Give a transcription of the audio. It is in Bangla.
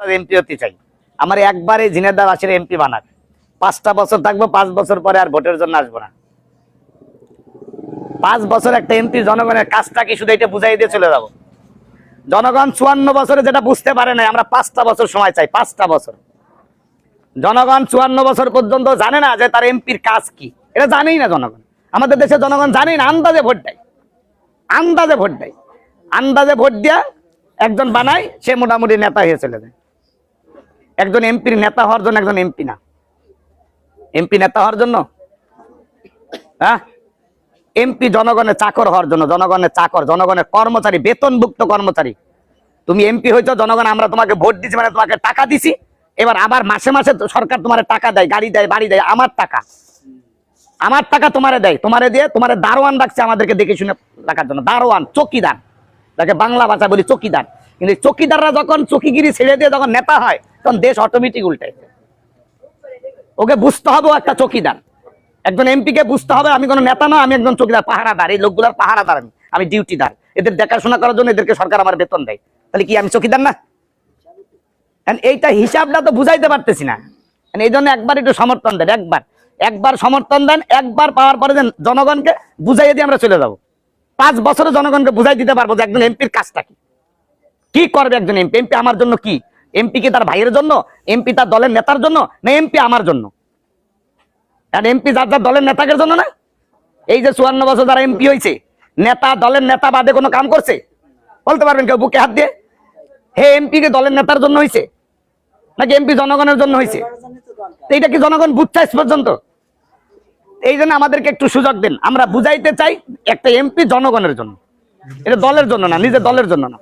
এমপি হতে চাই। আমার একবারে ঝিনেদার আসলে এমপি বানাক। পাঁচটা বছর থাকব, পাঁচ বছর পরে আর ভোটের জন্য আসব না। পাঁচ বছর একটা এমপি জনগণের কাজটা কি শুধু এটা বুঝাই দিয়ে চলে যাব? জনগণ চুয়ান্ন বছরে যেটা বুঝতে পারে না আমরা পাঁচটা বছর সময় চাই, পাঁচটা বছর। জনগণ চুয়ান্ন বছর পর্যন্ত জানে না যে তার এমপির কাজ কি। এটা জানেই না জনগণ। আমাদের দেশে জনগণ জানেই না, আন্দাজে ভোট দেয়। আন্দাজে ভোট দেয়। আন্দাজে ভোট দিয়া একজন বানায়, সে মোটামুটি নেতা হয়ে চলে যায়। একজন এমপির নেতা হওয়ার জন্য একজন এমপি না। এমপি নেতা হওয়ার জন্য? হ্যাঁ? এমপি জনগণের চাকর হওয়ার জন্য, জনগণের চাকর, জনগণের কর্মচারী, বেতনভুক্ত কর্মচারী। তুমি এমপি হয়েছো, জনগণ, আমরা তোমাকে ভোট দিচ্ছি মানে তোমাকে টাকা দিছি। এবার আবার মাসে মাসে সরকার তোমার টাকা দেয়, গাড়ি দেয়, বাড়ি দেয়, আমার টাকা। আমার টাকা তোমারে দেয়, তোমারে দিয়ে তোমারে দারোয়ান রাখছে আমাদেরকে দেখে শুনে রাখার জন্য। দারোয়ান, চকিদার। যাকে বাংলা ভাষা বলি চকিদার। কিন্তু চকিদাররা যখন চকিগিরি ছেড়ে দিয়ে যখন নেতা হয় তখন দেশ অটোমেটিক উল্টে ওকে বুঝতে হবে একটা চকিদার। একজন এমপি কে বুঝতে হবে আমি কোনো নেতা না আমি একজন চকিদার, পাহারাদার। এই লোকগুলার পাহারাদার আমি আমি ডিউটিদার। এদের দেখাশোনা করার জন্য এদেরকে সরকার আমার বেতন দেয়। তাহলে কি আমি চকিদার না? এইটা হিসাবটা তো বুঝাইতে পারতেছি না। এই জন্য একবার একটু সমর্থন দেন, একবার। একবার সমর্থন দেন, একবার পাওয়ার পরে দেন জনগণকে বুঝাইয়ে দিয়ে আমরা চলে যাব। পাঁচ বছরে জনগণকে বুঝাই দিতে পারব যে একজন এমপির কাজটা কি। কি করবে একজন এমপি? এমপি আমার জন্য কি? এমপি কি তার ভাইয়ের জন্য? এমপি তার দলের নেতার জন্য? না এমপি আমার জন্য? এমপি যার যার দলের নেতাদের জন্য না? এই যে চুয়ান্ন বছর যারা এমপি হয়েছে নেতা দলের নেতা বাদে কোনো কাম করছে? বলতে পারবেন কেউ বুকে হাত দিয়ে? হে এমপি কে দলের নেতার জন্য হয়েছে নাকি এমপি জনগণের জন্য হয়েছে এইটা কি জনগণ বুঝছে পর্যন্ত? এই জন্য আমাদেরকে একটু সুযোগ দিন। আমরা বুঝাইতে চাই একটা এমপি জনগণের জন্য। এটা দলের জন্য না, নিজের দলের জন্য না।